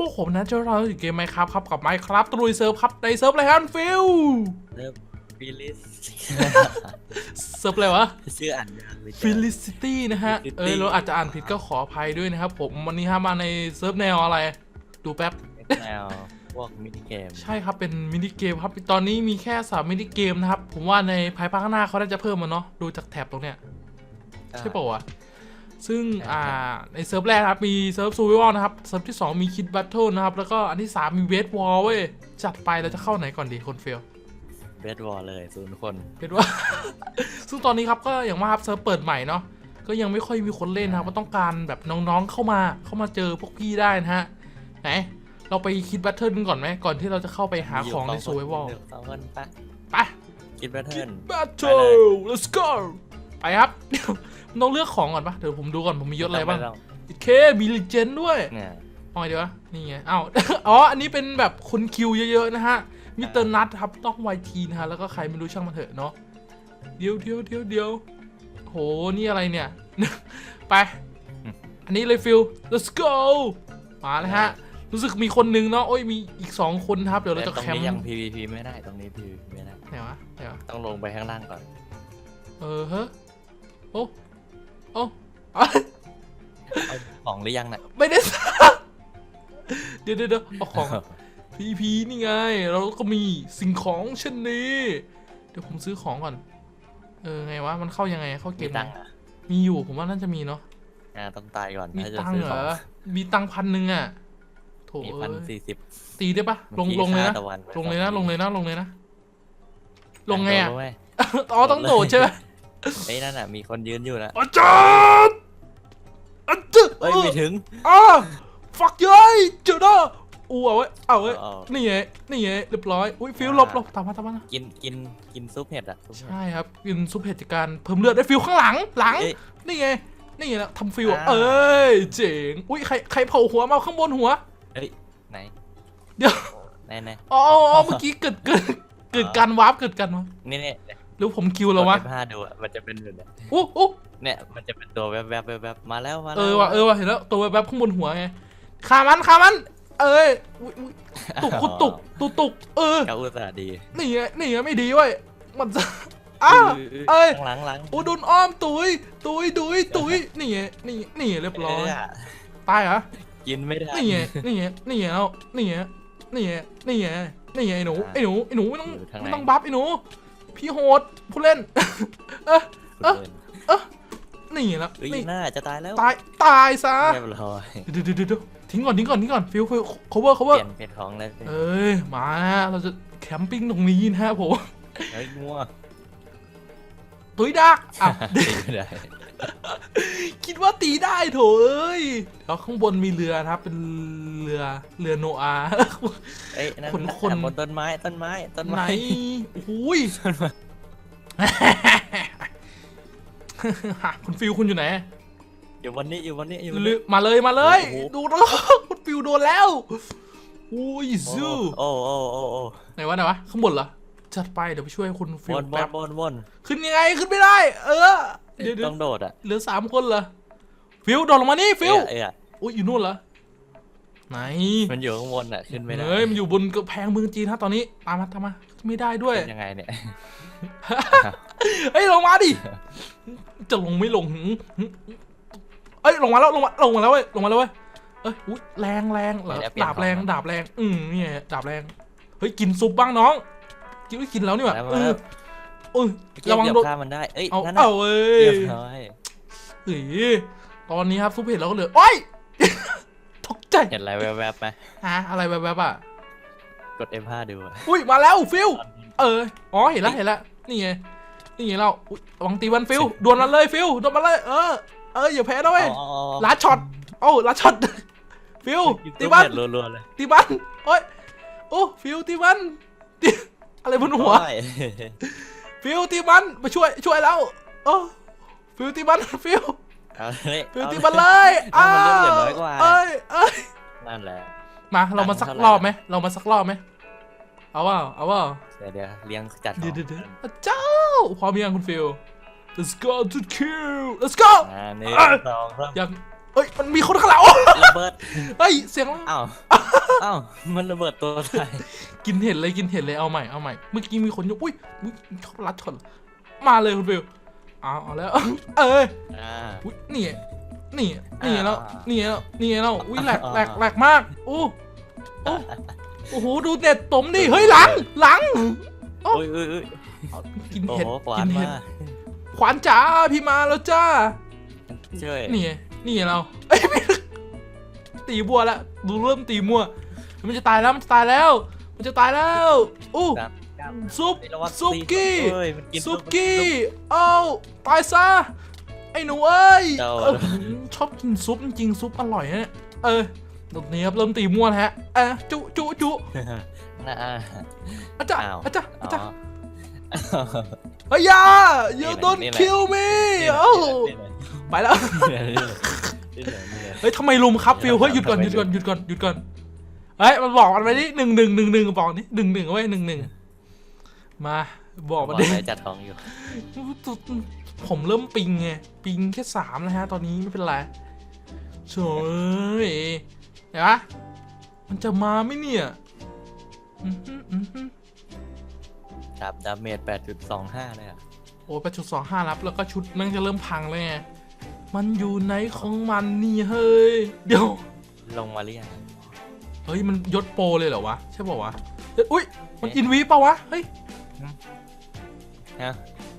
พวกผมนะจะเราอยู่เกมไมครับครับกับไมครับตรุยเซิร์ฟครับในเซิร์ฟอะไรครับฟิลเริ่มฟิลิสเซิร์ฟอะไรวะชื่ออ่านยากเลยจ้ะ Felicity นะฮะ Felicity เออเราอาจจะอ่านผิดก็ขออภัยด้วยนะครับผมวันนี้ฮะมาในเซิร์ฟแนวอะไร ดูแป๊บแนวพวกมินิเกมใช่ครับเป็นมินิเกมครับตอนนี้มีแค่สามมินิเกมนะครับ ผมว่าในภายภาคหน้าเขาน่าจะเพิ่มมาเนาะดูจากแท็บตรงเนี้ยใช่ป่าวะ ซึ่งใช่อ่าครับในเซิร์ฟแรกนะครับมีเซิร์ฟซูเวอร์นะครับเซิร์ฟที่ 2 มีคิดบัตเทิลนะครับ แล้วก็อันที่ 3 มีเวทวอลเว้ย จัดไปเราจะเข้าไหนก่อนดีคนเฟลเบสวอลเลยศูนย์คนเวทวอลซึ่งตอนนี้ครับก็อย่างว่าครับเซิร์ฟเปิดใหม่เนาะก็ยังไม่ค่อยมีคนเล่นนะครับ ก็ต้องการแบบน้องๆเข้ามาเข้ามาเจอพวกพี่ได้นะฮะไหนเราไปคิดบัตเทิลก่อนไหมก่อนที่เราจะเข้าไปหาของในซูเวอร์สองคนปะไปคิดแพทเทิร์น Battle let's go ไปครับเดี๋ยวต้องเลือกของก่อนปะเดี๋ยวผมดูก่อนผมมียศอะไรบ้างม่ต้เคมีลิเจนด้วยเนี่ยเอาไงดีวะนี่ไงอ้าวอ๋ออันนี้เป็นแบบคนคิวเยอะๆนะฮะมิสเตอร์นัทครับต้องไวทีนะฮะแล้วก็ใครไม่รู้ช่างมันเถอะเนาะเดี๋ยวเดี๋ยวเดี๋ยวเดี๋ยวโหนี่อะไรเนี่ย ไป อันนี้เลยฟิล let's go มาแล้วฮะ รู้สึกมีคนหนึงเนาะโอ้ยมีอีก2คนครับ เดี๋ยวเราจะตรงแคมป์นี้ยัง PVP ไม่ได้ตรงนี้ PVP ไม่ได้ไหนวะไหนวะต้องลงไปข้างล่างก่อน เออเฮ้อ โอ้โอ้อะเอาของหรือยังน่ะไม่ได้สั่งเดี๋ยวเดี๋ยวเดี๋ยวเอาของพีพีนี่ไง เราก็มีสิ่งของเช่นนี้ เดี๋ยวผมซื้อของก่อน เออไงวะ มันเข้ายังไง เข้าเกมีมตัไงงค์อะมีอยู่ ผมว่าน่าจะมีเนาะ อ่าต้องตายก่อนมีถ้าจะตังค์ซื้อเหรขออมีตังค์พันหนึ่งอะโถมีเอ้พันยสี่สิบตีได้ปะลงมื่อกี้ลงเลยนะค่าตวันลงเลยนะ ลงเลยนะ ลงเลยนะ ลงไงอะโดนเว้ยอ๋อ ต้องโดดใช่ไหม เฮ้ยนั่นน่ะมีคนยืนอยู่นะอาจารย์อาจารย์เฮ้ยไม่ถึง อะฟักเย้ยเจอหน้าอู้เอาไว้เอาไว้เอานี่ไงนี่ไงเรียบร้อยอุ้ยฟิลหลบหลบตามมาตามมานะกินกินกินซุปเห็ดอะซุปเห็ด ใช่ครับกินซุปเห็ดจากการเพิ่มเลือดได้ฟิลข้างหลังหลัง เอ้ยนี่ไงนี่ไงนะทำฟิลอะอ่า เอ้ยเจ๋งอุ้ยใครใครเผาหัวมาข้างบนหัวเฮ้ยไหนเดี๋ยว ไหนไหนอ๋ออ๋ออ๋อเมื่อกี้เกิดเกิดเกิดการวาร์ปเกิดการวาร์ป นี่เนี่ย หรือผมคิวแล้ววะกด F5 ดูอะมันจะเป็นแบบเนี้ยอู้อู้เนี่ยมันจะเป็นตัวแวบแวบแวบแวบมาแล้วมาแล้วเออว่ะเออว่ะเห็นแล้วตัวแวบๆข้างบนหัวไงขามันขามัน เอ้ยอุ๊ยอุ๊ยตุกคุดตุกตุกตุกเออเขาอุตส่าห์ดีนี่ไงนี่ไงไม่ดีเว้ยมันจะอ้าวเอ้ยหลังหลังโอ้โดนอ้อมตุยตุยตุยตุยนี่ไงนี่นี่ไงเรียบร้อยเะตายเหรอกินไม่ได้นี่ไงนี่ไงนี่ไงแล้วนี่ไงนี่ไงนี่ไงนี่ไงไอ้หนูไอ้หนูไอ้หนูไม่ต้องไม่ต้องบัฟไอ้หนู พี่โหดผู้เล่น เออเอ้อเออนี่ไงแล้วเฮ้ยนี่น่าจะตายแล้ว ตายตายซะเรียบร้อยเดี๋ยวเดี๋ยวเดี๋ยวเดี๋ยวทิ้งก่อนทิ้งก่อนทิ้งก่อนฟิลฟิล cover เป cover ลี่ยนเปลี่ยนของเลยเอ้ยมานะฮะเราจะแคมปิ้งตรงนี้นะฮะผมเฮ้ยงัวตุยดักอะตีไม่ได้ คิดว่าตีได้โถเอ้ยแล้วข้างบนมีเรือนะครับ เป็นเรือเรือโนอาห์ เอ้ยนั่นคนนั่นคน บนต้นไม้ต้นไม้ต้นไหนไม้โอ้ย คุณฟิวคุณอยู่ไหนอยู่บนนี้อยู่บนนี้อยู่บนลืนี้ มาเลยมาเลย โอ้โห ดูแล้วคุณฟิวโดนแล้วโอ้ยซูโอ้โอ้โอ้โอ้ไหนวะไหนวะข้างบนเหรอจัดไปเดี๋ยวไปช่วยคุณฟิววนบแป๊นบบนบนขึ้นยังไงขึ้นไม่ได้ เออ เดี๋ยวเดี๋ยวต้องโดดอะเหลือสามคนเหรอฟิวโดดลงมานี่ฟิวเอ้ยเอ้ยอุ้ยอยู่นู่นเหรอไหนมันอยู่ข้างบนอะขึ้นไม่ได้เฮ้ยมันอยู่บนกระแพงเมืองจีนฮะตอนนี้ตามมาตามมาไม่ได้ด้วยเป็นยังไงเนี่ยเฮ้ยลงมาดิจะลงไม่ลงหืมหืมเอ้ยลงมาแล้วลงมาลงมาแล้วเว้ยลงมาแล้วเว้ยเอ้ยอุ๊ยแรงแรงเหรอดาบแรงดาบแรงอืมนี่ไงดาบแรงเฮ้ยกินซุปบ้างน้องกินไม่กินแล้วนี่หว่าแล้วเอมาอแล้วเอ้ยเกี่ยระววังเกี่ยวโดนข้ามมันได้เอ้ยเอานั่นเอาน่ะเว้ยเรียบร้อยเฮ้ยตอนนี้ครับซุปเห็ดเราก็เหลือโอ้ยตกใจเห็นอะไรแวบๆไหมฮะอะไรแวบๆอะกด F5 ดูอะอุ้ยมาแล้วฟิวเอออ๋อเห็นแล้วเห็นแล้วนี่ไงนี่ไงเราอุ๊ยระวังตีวันฟิวดวลมันเลยฟิวดวลมันเลยเออเอออย่าแพ้นะเว้ยอ๋ออ๋ออ๋อลาช็อตโอ้าลาช็อตฟิวยิงตีมัน เห็ดรัวๆเลยตีมันโอ้ย โอ้ ฟิวตีมันตีอะไรบนหัว โอ้ย ฟิวตีมันมาช่วยช่วยแล้วโอ้ฟิวตีมันฟิวเอาเลยฟิวอาตีมันเลยเอามันเลือดเหลือน้อยกว่า เอ้ยเอ้ยนั่นแหละ มาเรามาสักเท่าไหร่รอบไหมเรามาสักรอบไหมเอาว่าเอาว่าเดี๋ยวเดี๋ยวเลี้ยงจัดเดี๋ยวขเดี๋อยวงเดี๋ยวเจ้าพร้อมยังคุณฟิว let's go to kill let's go อ่าหนึ่งเอ้ยสองสามยัง เอ้ยมันมีคนข้างหลังระเบิดเฮ้ยเสียงอ้าวอ้าวมันระเบิดตัวไทยกินเห็ดเลยกินเห็ดเลยเอาใหม่เอาใหม่เมื่อกี้มีคนยกอุ้ยอุ๊ยชอบรัดชนมาเลยคุณฟิวเอาเอาแล้วเอ้ยอ่าอุ้ยนี่นี่นี่แล้วอ่านี่แล้วนี่แล้วอุ้ยแหลกอ่าแหลกแหลกมากโอ้โอ้โอ้โหดูเน็ตตมดิเฮ้ยหลังหลังโอ้ยโอ้ยโอ้ยกินโอ้เห็ดโหหวากินนเห็ดมากขวานจ๋าพี่มาแล้วจ้าช่วยนี่ไง นี่ไงเราเอ้ยไม่ตีบัวแล้วดูเริ่มตีมัวมันจะตายแล้วมันจะตายแล้ว มันจะตายแล้วอู้ครับครับซุปเฮ้ยระวังซุปกี้เอ้ยมันกินซุกี้เอาตายซะไอ้หนูเอ้ยเดาเออชอบกินซุปจริงๆซุปอร่อยนะเนี่ยเออตรงนี้ครับเริ่มตีมัวแล้วฮะเอะจุจุจุน่าอ่าอาจารย์อ้าวอาจารย์อ๋อาอจารย์เฮ้ยอยา you นี่แหละ don't นี่แหละ kill me นี่แหละเอ้านี่แหละ ไปแล้ว เฮ้ยทำไมลุมครับฟิลเฮ้ยหยุดก่อนหยุดก่อนหยุดก่อนหยุดก่อนเฮ้ยมันบอกมันไปดิหนึ่งหนึ่งหนึ่งหนึ่งบอกนี่หนึ่งหนึ่งเว้หนึ่งหนึ่งมาบอกมันดิจัดท้องอยู่ ผมเริ่มปิงไงปิงแค่สามนะฮะ ตอนนี้ไม่เป็นไรโถ่เอ้ยเห็นปะมันจะมาไหมเนี่ยอื้อหืออื้อหือครับดาเมจ8.25เลยอะโอ้ไปชุดสองห้ารับแล้วก็ชุดมันจะเริ่มพังเลยไง มันอยู่ไหนของมันนี่เฮ้ย เดี๋ยว ลงมาหรือยังเฮ้ยมันยศโปรเลยเหรอวะ ใช่ป่าวะเอ้ยอุ้ยมันอินวีป่าวะ เฮ้ยฮะ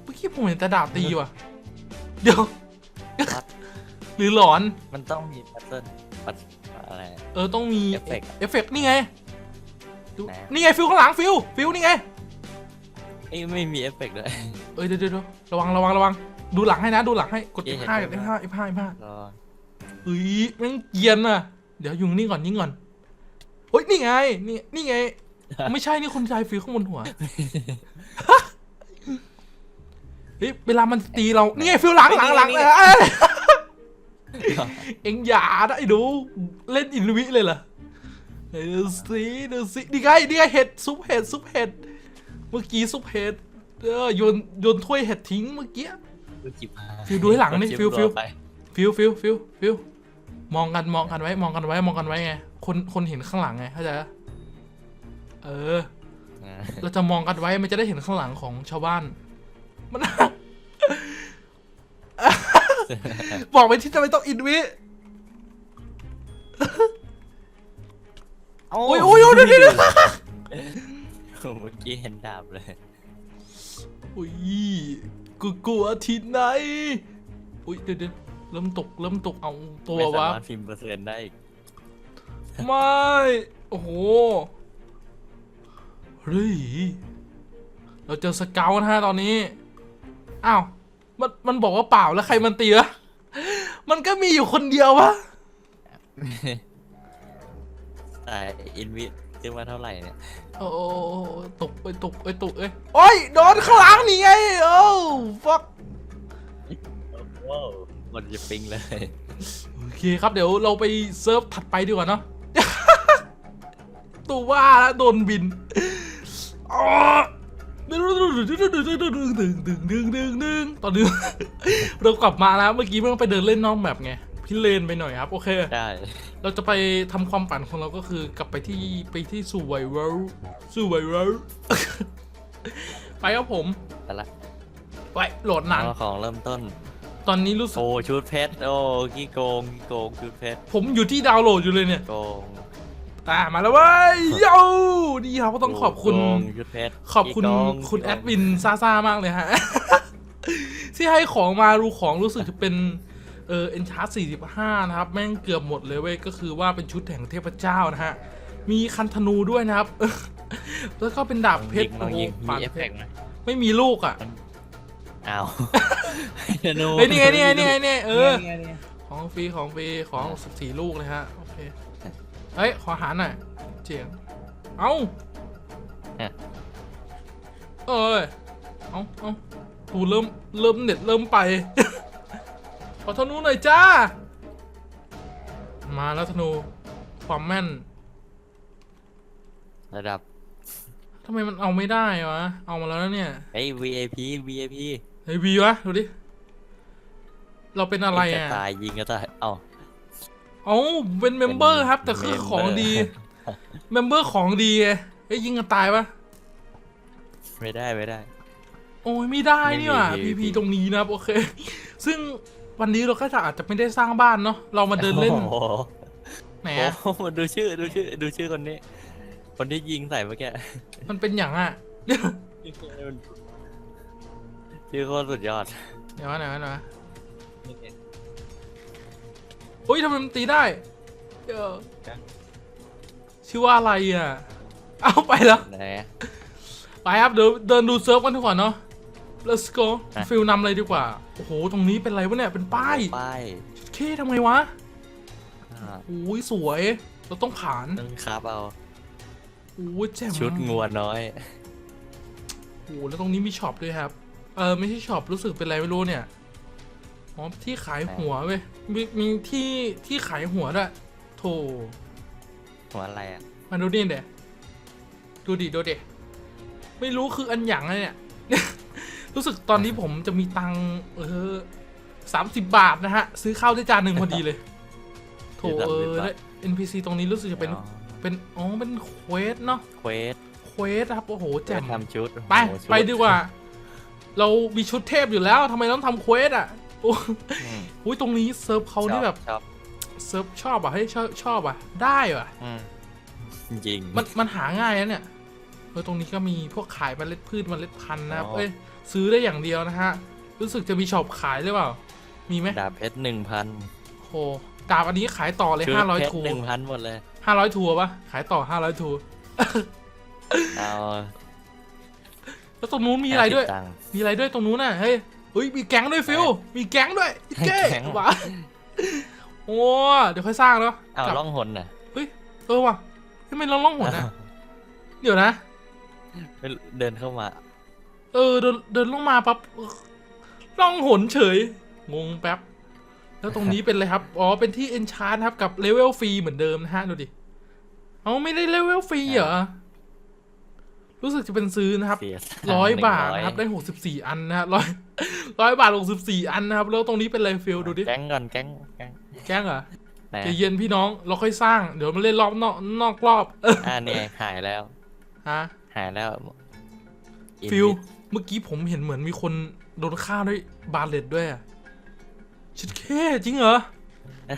เมื่อกี้ผมเห็นแต่ดาบตีว่ะ เดี๋ยวครับหรือหลอน มันต้องมีแพทเทิร์นปัดอะไร เออต้องมีเอฟเฟกต์เอฟเฟกต์นี่ไงดูไหนนี่ไงฟิวข้างหลังฟิวฟิวนี่ไง เอ้ยไม่มีเอฟเฟกต์ด้วย เอ้ยเดี๋ยวเดี๋ยวเดี๋ยวระวังระวังระวัง ดูหลังให้นะดูหลังให้กดเอ๊ะ F5 เห็กนดไหม F5 F5 F5 รอเฮ้ยแม่งเกรียนอะ เดี๋ยวอยู่นี่ก่อนนี่ก่อนเฮ้ยนี่ไงนี่นี่ไง ไม่ใช่นี่คนชายฟิวข้างบนหัวเฮ้ยเวลามันตีเรานี่ไงฟิวหลังหลังหลังเลยเอ้ยเอ็งอย่าได้ดู เล่นอินวิเลยเหรอเดี๋ยวสิเดี๋ยวสินี่ไงนี่ไงเห็ดซุปเห็ดซุปเห็ด เมื่อกี้ซุปเห็ดเออโยนโยนถ้วยเห็ดทิ้งเมื่อกี้ดูจิบหายฟิวดูให้หลังนี่จิบฟิวฟิวรัไปฟิวฟิวฟิวฟิวมองกันมองกันไว้ มองกันไว้ มองกันไว้ไงคนคนเห็นข้างหลังไงเข้าใจปะเออ อ่าเราจะมองกันไว้มันจะได้เห็นข้างหลังของชาวบ้าน มัน บอกไปที่จะไม่ต้องอินวิโอ้โอ้ยโอ้ยโอ้ยเดี๋ยวเดี๋ยวเดี๋ยว เมื่อกี้เห็นดาบเลย อุ้ยกูกลัวที่ไหน อุ้ยเดี๋ยวเดี๋ยวเริ่มตกเริ่มตกเอาตัวไม่สาวะ มารถพิมพ์เปอร์เซ็นต์ได้อีกไม่ โอ้โห เฮ้ย เราเจอสเกลนะฮะตอนนี้ อ้าว มัน มันบอกว่าเปล่าแล้วใครมันตีวะมันก็มีอยู่คนเดียววะ แต่อินวิ ซื้อมาเท่าไหร่เนี่ยโอ้โอ้โอ้ยตกไปตกไปตกเอ้ยโอ้ยโดนข้างหลังนี่ไงโอ้ฟักว้าวมันจะปิงเลยโอเคครับเดี๋ยวเราไปเซิร์ฟถัดไปดีกว่าเนาะตัวว่าแล้วโดนบินอ๋อดึงดึงดึงดึงดึงดึงดึงดึงดึงตอนนี้เรากลับมาแล้วเมื่อกี้เพิ่งไปเดินเล่นนอกแบบไง พี่เลนไปหน่อยครับ โอเค ได้เราจะไปทำความฝันของเราก็คือกลับไปที่ไปที่สู่ไวเวิลสู่ไวเวิลไปครับผม แต่ละไปโหลดหนัง เอาของเริ่มต้น ตอนนี้รู้สึก โอ้ชุดเพชร โอ้กี่โกงกี่โกงชุดเพชรผมอยู่ที่ดาวน์โหลดอยู่เลยเนี่ย โกงอ่ามาแล้วเว้ยโย่ดีครับก็ต้องขอบคุณ โกงชุดเพชรขอบคุณกี่โกงคุณกี่แอโกงดมินซ่าซ่ามากเลยฮะ ที่ให้ของมาดูของรู้สึกจะเป็น เออเอ็นชาร์สี่สิบห้านะครับ แม่งเกือบหมดเลยเว้ย ก็คือว่าเป็นชุดแห่งเทพเจ้านะฮะ มีคันธนูด้วยนะครับ แล้วก็เป็นดาบเพชรลองยิงปามีนเอฟเพเฟชกรต์ไหมไม่มีลูกอะอ้าวธนูเฮ้ยนี่ไงนี่ไงนี่ไงนี่ไงเออนี่ไงนี่ไงของฟรีของฟรีของสักสี่ลูกเลยฮะ โอเคเฮ้ย ขอหาหน่อย เจียง เอ้าเอ้ย เอ้าเอ้ากูเริ่ม เริ่มเน็ตเริ่มไปข อธนูหน่อยจ้า มาแล้วธนู ความแม่น ระดับทำไมมันเอาไม่ได้วะ เอามาแล้วนะเนี่ยเฮ้ย VIP VIP เฮ้ยวีวะ ดูดิ เราเป็นอะไรกอะระต่ายยิงกระต่ายเอ้าเอ้าผมเป็นเมมเบอร์ครับ แต่คือของดี เมมเบอร์ของดีไงเอ้ยยิงกันตายปะไม่ได้ไม่ได้ โอ้ยไม่ได้นี่หว่าไม่มีพีพีตรงนี้นะครับ โอเค ซึ่ง วันนี้เราก็จะอาจจะไม่ได้สร้างบ้านเนาะเรามาเดินเล่นโอ้โหแหมโอ้โหดูชื่อดูชื่อดูชื่อคนนี้ คนที่ยิงใส่เมื่อกี้มันเป็นอย่างอะชื่อโคตรสุดยอดเดี๋ยวนะเดี๋ยวนะเดี๋ยวนะเฮ้ยทำไมมันตีได้เออชื่อว่าอะไรอะเอาไปแล้ว ไหนไปครับเดี๋ยวเดินดูเซิร์ฟกันดีกว่าเนาะ let's go อะฟิลนำเลยดีกว่าโอ้โห ตรงนี้เป็นอะไรวะเนี่ย เป็นป้ายป้ายเคทำไมวะอ่าโอ้ยสวย เราต้องผ่านต้องคาบเอาโอ้ยแจ่มชุดงัวน้อย โอ้โหแล้วตรงนี้มีช็อปด้วยครับ เออไม่ใช่ช็อปรู้สึกเป็นอะไรไม่รู้เนี่ย อ๋อที่ขายหัวเว้ย มีมีที่ที่ขายหัวด้วยโถ หัวอะไรอะมาดูนี่เดี๋ยดูดิดูดิไม่รู้คืออันหยังอะไรเนี่ย รู้สึกตอนนี้ผมจะมีตังค์เออสามสิบบาทนะฮะ ซื้อข้าวได้จานหนึ่งพอดีเลย โถเออแล้ว NPC ตรงนี้รู้สึกจะเป็นอ๋อเป็นอ๋อเป็นเควสเนาะเควสเควสครับ โอ้โหจะแจ่มทำชุดไปโอ้โหชุไปดีกว่า เรามีชุดเทพอยู่แล้วทำไมต้องทำเควสอะโอ้อืมอุ๊ยตรงนี้เซิร์ฟเขานี่แบบชอบเซิร์ฟชอบอะเฮ้ยชอบชอบอะ ได้อะอืมจริงมันมันหาง่ายนะเนี่ยเออตรงนี้ก็มีพวกขายเมล็ดพืชเมล็ดพันธุ์นะครับอ๋อเอ้ย ซื้อได้อย่างเดียวนะฮะ รู้สึกจะมีช็อปขายหรือเปล่า มีไหมดาบเพชรหนึ่งพันโหดาบอันนี้ขายต่อเลยชุดห้าร้อยเพชรทูหนึ่งพันหมดเลยห้าร้อยทูปะขายต่อห้าร้อยทูเอาแล้วตรงนู้นมีอะไรด้วย50ตังค์มีอะไรด้วยตรงนู้นน่ะ เฮ้ยเฮ้ย มีแก๊งด้วยฟิลมีแก๊งด้วยเจ๊แก๊งว้าโอ้ เดี๋ยวค่อยสร้างเนาะเอากลับล่องหนน่ะ เฮ้ย เออว่ะทำไมเราล่องหนอะ เดี๋ยวนะไม่เดินเข้ามา เออเดินเดินลงมาปั๊บเออล่องหนเฉย งงแป๊บ แล้วตรงนี้เป็นอะไรครับ อ๋อ เป็นที่เอนชานครับกับเลเวลฟรีเหมือนเดิมนะฮะ ดูดิ เอาไม่ได้เลเวลฟรีเหรอ รู้สึกจะเป็นซื้อนะครับเสียร้อยหนึ่งบาทนะครับ ได้หกสิบสี่อันนะครับร้อยร้อยบาทหกสิบสี่อันนะครับ แล้วตรงนี้เป็นอะไรฟิลดูดิ แก๊งก่อนแก๊งแก๊งแกล้งเหรอไหนใจเย็นพี่น้องเราค่อยสร้าง เดี๋ยวมาเล่นรอบนอกนอกรอบเอออ่าเนี่ยหายแล้ว ฮะ หายแล้วฟิล เมื่อกี้ผมเห็นเหมือนมีคนโดนฆ่าด้วยบาเลตด้วยอะชิดแค่จริงเหรอ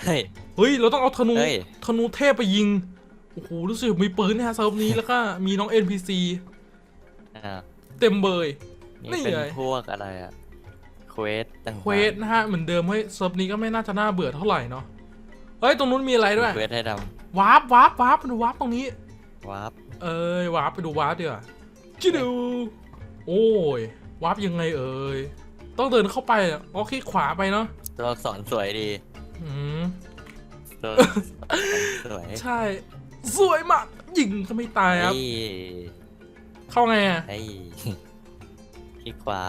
เฮ้ย เฮ้ย เราต้องเอาธนู เฮ้ย ธนูเทพไปยิง โอ้โห รู้สึกมีปืนนะฮะเซิร์ฟนี้ แล้วก็มีน้อง NPC อ่าเต็มเบย นี่นี่เป็นไง พวกอะไรอะเควสต่างๆเควสนะฮะ เหมือนเดิมเฮ้ยเซิร์ฟนี้ก็ไม่น่าจะน่าเบื่อเท่าไหร่เนาะ เฮ้ย ตรงนู้นมีอะไรด้วย เควสให้ทวาร์ปวาร์ปวาร์ปไปดูวาร์ปตรงนี้ำวาร์ปเอ้ยวาร์ปไปดูวาร์ปดีกว่าจิดู โอ้ยวาร์ปยังไงเอ่ย ต้องเดินเข้าไปอะอ๋อคลิกขวาไปเนาะตัวอักษรสวยดีอืมตัวอักษรสวยใช่ สวยมากยิงก็ไม่ตายครับไอ้เข้าไงอะไอ้คลิกขวา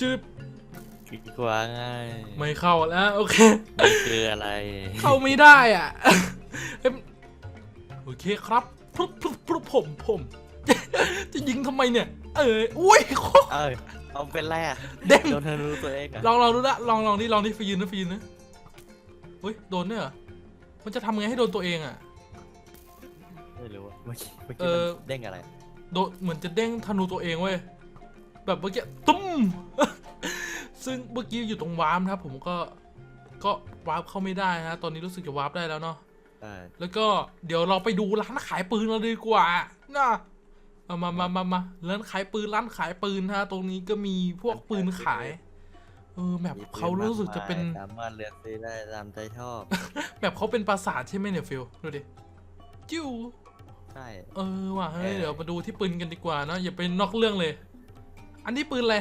จืบคลิกขวาง่ายไม่เข้าแล้วโอเคนี่คืออะไรเข้าไม่ได้อะเอิ่มโอเคครับพรุบพรุบพรุบผมผม จะยิงทำไมเนี่ย เอออุ้ยโคตร เอ้ยเอาเป็นไรอะเด้ง โดนธนูตัวเองอะลองลองดูนะลองลองดิลองดิฟีนนะฟีนนะเฮ้ยโดนเนี่ยเหรอมันจะทำไงให้โดนตัวเองอะ ไม่รู้อะเมื่อกี้เมื่อเอกี้อมันเด้งอะไรโดนเหมือนจะเด้งธนูตัวเองเว้ยแบบเมื่อกี้ตุ้ม ซึ่งเมื่อกี้อยู่ตรงวาร์ปนะครับผมก็ก็วาร์ปเข้าไม่ได้นะตอนนี้รู้สึกจะวาร์ปได้แล้วเนาะใช่แล้วก็เดี๋ยวเราไปดูร้านขายปืนเราดีกว่านะ เอามามามามาร้านขายปืนร้านขายปืนฮะ ตรงนี้ก็มีพวกปืนขาย เออแบบมีปืนเขารู้สึกจะเป็นมากมายสามารถเลือกซื้อได้ตามใจชอบ แบบเขาเป็นปราสาทใช่ไหมเนี่ยฟิลดูดิจิ้วใช่เออว่ะเฮ้ยเออเดี๋ยวมาดูที่ปืนกันดีกว่าเนอะอย่าไปนอกเรื่องเลย อันนี้ปืนอะไร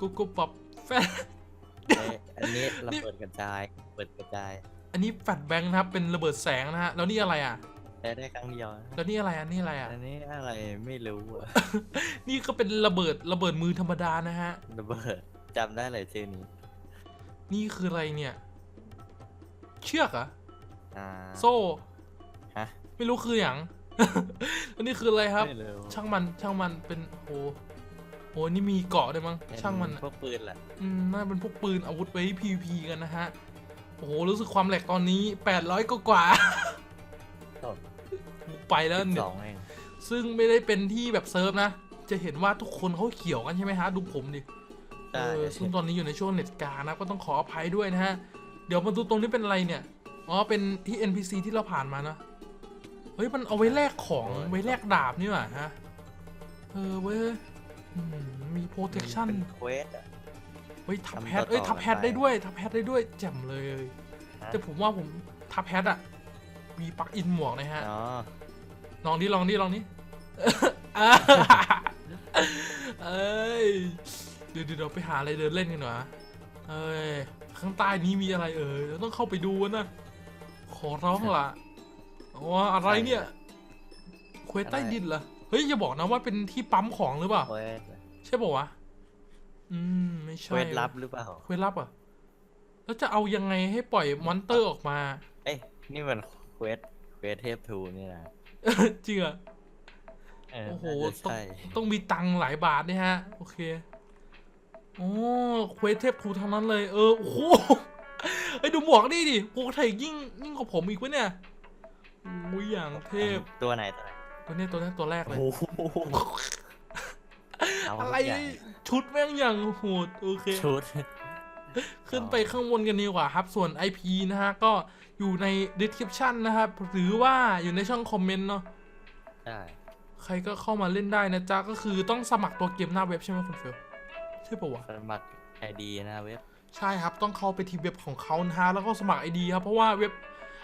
กูกูปอบแฟนเอ้ยอันนี้ระเบิดกระจายเปิดกระจาย อันนี้แฟลชแบงค์นะครับเป็นระเบิดแสงนะฮะแล้วนี่อะไรอะ ได้ได้ครั้งเดียวนะแล้วนี่อะไรอะนี่อะไรอะ อันนี้อะไรไม่รู้อะนี่ก็เป็นระเบิดระเบิดมือธรรมดานะฮะ ระเบิดจำได้เลยชื่อนี้นี่คืออะไรเนี่ย เชือกเหรอะอ่า โซ่ฮะ ไม่รู้คืออย่าง แล้วนี่คืออะไรครับ ไม่รู้ช่างมันช่างมันเป็นโอ้โหนี่มีเกาะด้วยมั้งเป็นช่างมันอะพวกปืนแหละอืมน่าเป็นพวกปืนอาวุธไว้ PVP กันนะฮะ โอ้โหรู้สึกความแหลกตอนนี้ 800กว่ากว่า โอ้ ไปแล้วสิบเนี่สยองเองซึ่งไม่ได้เป็นที่แบบเซิร์ฟนะ จะเห็นว่าทุกคนเขาเขียวกันใช่ไหมฮะ ดูผมดิเอได้อซึ่งตอนนี้อยู่ในช่วงเน็ตกานะ ก็ต้องขออภัยด้วยนะฮะ เดี๋ยวมาดูตรงนี้เป็นอะไรเนี่ย อ๋อ เป็นที่ NPC ที่เราผ่านมานะ เฮ้ย มันเอาไว้แลกของ ไว้แลกดาบนี่หว่าฮะ เออเว้ยอืมมี protection เป็นเควสอะเฮ้ย ทับทำแพทต่อๆเอ้ย ทับกันแพทไปได้ด้วย ทับแพทได้ด้วย แจ่มเลยฮะแต่ผมว่าผมทับแพทอะมีปลั๊กอินหมวกนะฮะอ๋อ ลองดิลองดิลองดิอ่าเอ้ยเดี๋ยวเดี๋ยวเราไปหาอะไรเดินเล่นกันหน่อยนะเอ้ยข้างใต้นี้มีอะไรเอ่ยเราต้องเข้าไปดูนะขอร้องล่ะว่าอะไรเนี่ยเควสใต้ดินเหรอเฮ้ยอย่าบอกนะว่าเป็นที่ปั๊มของหรือเปล่า เควสใช่ป่าวะอืมไม่เคใช่วสลับหรือเปล่าเควสลับอะแล้วจะเอายังไงให้ปล่อยมอนเตอร์ออกมา เอ้ยนี่มันเควสเควสเทพทูนี่นะ จริงเหรอเออโอ้โหน่าจะต้องใช่ต้องมีตังค์หลายบาทเนี่ยฮะ โอเคโอ้เควสเทพครูทั้งนั้นเลย เออ โอ้โหไอ้ยดูหมวกนี่ดิโอ้ไทยยิ่งยิ่งกว่าผมอีกวะเนี่ยโอ้ยอย่างเทพ ตัวไหนตัวไหนตัวเนี้ยตัวเนี้ยตัวแรกเลย โอ้โหเอาอะไรทุกอย่างชุดแม่งอย่างโหดโอเค ชุด ขึ้นไปข้างบนกันดีกว่าครับ ส่วน IP นะฮะ ก็อยู่ใน description นะครับ หรือว่าอยู่ในช่องคอมเมนต์เนาะได้ใครก็เข้ามาเล่นได้นะจ๊ะ ก็คือต้องสมัครตัวเกมหน้าเว็บใช่ไหมคุณเฟลใช่ปะวะ สมัครไอดีนะเว็บ ใช่ครับ ต้องเข้าไปที่เว็บของเขานะฮะ แล้วก็สมัครไอดีครับ เพราะว่าเว็บ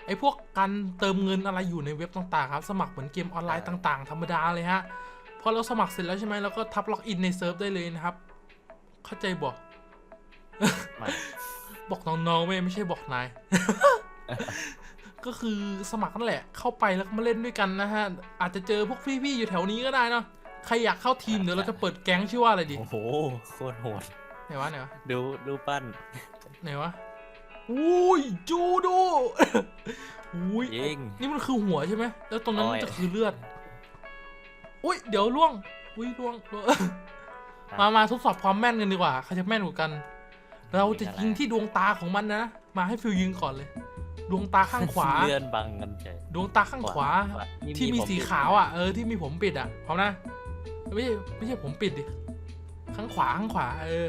ไอพวกการเติมเงินอะไรอยู่ในเว็บต่างๆครับ สมัครเหมือนเกมออนไลน์ต่างๆ ธรรมดาเลยฮะ พอเราสมัครเสร็จแล้วใช่ไหมเราก็ทับล็อกอินในเซิร์ฟได้เลยนะครับ เข้าใจบอก มาบอกน้องๆเว้ยไม่ใช่บอกนาย ก็คือสมัครนั่นแหละ เข้าไปแล้วก็มาเล่นด้วยกันนะฮะ อาจจะเจอพวกพี่ๆอยู่แถวนี้ก็ได้เนาะ ใครอยากเข้าทีมเดี๋ยวเราจะเปิดแก๊งชื่อว่าอะไรดี โอ้โหโคตรโหดไหนวะไหนวะดูดูปั้นไหนวะอุ้ยจูดูอุ้ยยิงนี่มันคือหัวใช่ไหมแล้วตรงนั้นโอ้มันยจะคือเลือด อุ้ยเดี๋ยวล่วง อุ้ยล่วงล่วง มา มาทดสอบความแม่นกันดีกว่า ใครจะแม่นกว่ากัน เราจะยิงที่ดวงตาของมันนะ มาให้ฟิวยิงก่อนเลย ดวงตาข้างขวา เลื่อนบังกันเฉยดวงตาข้างขวานี่ที่มีผสีปิดขาวอะเออที่มีผมปิดอะพร้อมนะไม่ใช่ไม่ใช่ผมปิดดิข้างขวาข้างขวา เออ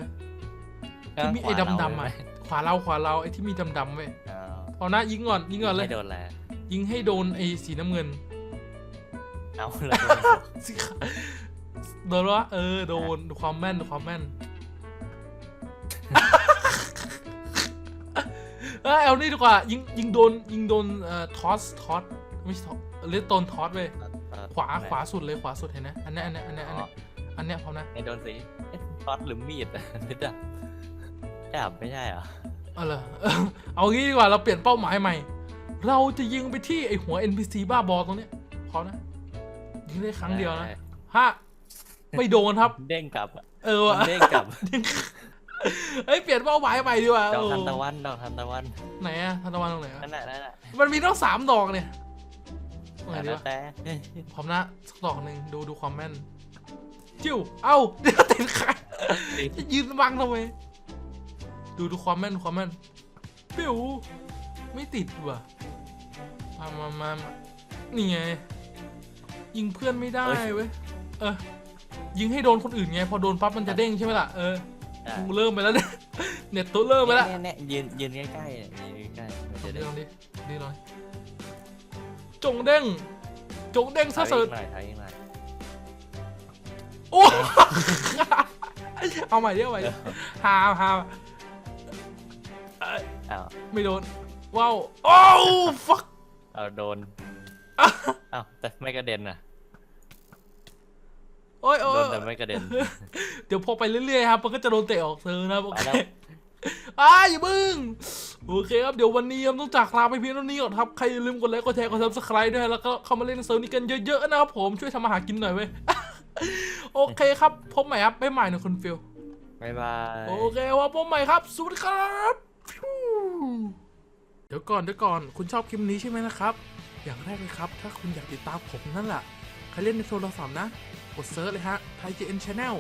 ที่มีไอ้ข้างขวาดำๆเราอะเลยไหมขวาเราขวาเราไอ้ที่มีดำๆเว้ยอ๋อพร้อมนะยิงก่อนยิงก่อนเลยไม่โดนแล้วยิงให้โดนไอ้สีน้ำเงินเอาแล้วโดนสีขาวโดนวะเออโดนดูความแม่นดูความแม่น เอยเอานี่ดีกว่า ยิงยิงโดนยิงโดนเอ่อทอสทอสไม่ใช่ทอสเลตโตนทอสเว้ยเอ่อขวาขวาสุดเลยขวาสุดเห็นไหมอันเนี้ยอันเนี้ยอันเนี้ยอันอ๋อเนี้ยอันเนี้ยพร้อมนะไอ้โดนสีเอ๊ะช็อตหรือมีดอะนึกอะดาบไม่ใช่เหรอเอาเลยเอางี้ดีกว่าเราเปลี่ยนเป้าหมายใหม่ เราจะยิงไปที่ไอหัว NPC บ้าบอตรงเนี้ยพร้อมนะยิงได้ครั้งเดียวนะฮะไม่โดนครับ เด้งกลับอะเออมัว่ะนเด้งกลับ เฮ้ยเปลี่ยนเป้าหมายใหม่ดีกว่าดอกโอ้ทันตะวันดอกทันตะวันไหนอะทันตะวันตรงไหนอะนั่นแหละนั่นแหละมันมีต้องสามดอกเนี่ยตรงไหนแต่ดีแล้ววะแต่พร้อมนะสักดอกหนึ่งดูดูความแม่น จิ้ว เอ้าเดี๋ยวติดขาจะยืนบังทำไมดูดูความแม่นดูความแม่นปิ้วไม่ติดว่ะมามามามานี่ไง ยิงเพื่อนไม่ได้เว้ย เออ ยิงให้โดนคนอื่นไง พอโดนปั๊บมันจะเด้งใช่ไหมล่ะ เออ ได้กูเริ่มไปแล้วเนี่ยเน็ตตัวเริ่มไปแล้วเนี่ยเนี่ยยืนยืนใกล้ๆเนี่ยยืนใกล้ๆมันจะได้ลองดิดีหน่อยจงเด้ง จงเด้งถอซะยเสิอีร์กหน่อยถอยอีกหน่อยโอ้เอาใหม่ดิเอาใหม่ดิฮาฮาอ้าวไม่โดนว้าวโอ้ฟักเอาโดนอ้าวแต่ไม่กระเด็นอะ โอ้ยโอ้โดยนแต่ไม่กระเด็น เดี๋ยวพอไปเรื่อยๆครับมันก็จะโดนเตะออกเซอร์นะครับโอไปเคแล้วอ้าอย่าบึ้งโอเคครับเดี๋ยววันนี้ครับต้องจากลาไปเพียงเท่านี้ก่อนครับใครอย่าลืมกดไลค์กดแชร์กดซับสไครต์ด้วยแล้วก็เข้ามาเล่นเซิร์ฟนี้กันเยอะๆนะครับผมช่วยทำอาหารกินหน่อยเว้ยโอเคครับพบใหม่ครับบ๊ายบายนะคุณฟิลบ๊ายบายโอเคว่าพบใหม่ครับสวัสดีครับฟิวเดี๋ยวก่อนเดี๋ยวก่อนคุณชอบคลิปนี้ใช่ไหมนะครับ อย่างแรกเลยครับ ถ้าคุณอยากติดตามผมนั่นแหละใคร เล่นในโทรศัพท์นะ กดเซิร์ชเลยฮะไทย JN Channel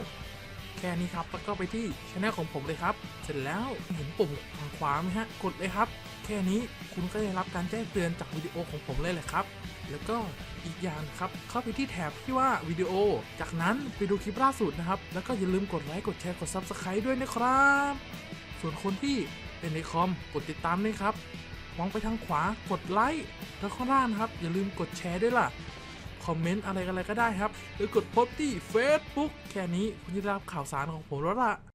แค่นี้ครับ แล้วก็ไปที่ช anel ของผมเลยครับ เสร็จแล้วเห็นปุ่มทางขวาไหมฮะ กดเลยครับ แค่นี้คุณก็ได้รับการแจ้งเตือนจากวิดีโอของผมเลยแหละครับ แล้วก็อีกอย่างครับ เข้าไปที่แถบที่ว่าวิดีโอ จากนั้นไปดูคลิปล่าสุดนะครับ แล้วก็อย่าลืมกดไลค์ กดแชร์ กด Subscribe ด้วยนะครับ ส่วนคนที่เป็นในคอม กดติดตามด้วยครับมองไปทางขวา กดไลค์ แล้วข้างล่างนะครับ อย่าลืมกดแชร์ด้วยล่ะ คอมเมนต์อะไรกันอะไรก็ได้ครับ หรือกดพบที่ Facebook แค่นี้คุณจะได้รับข่าวสารของผมแล้วล่ะ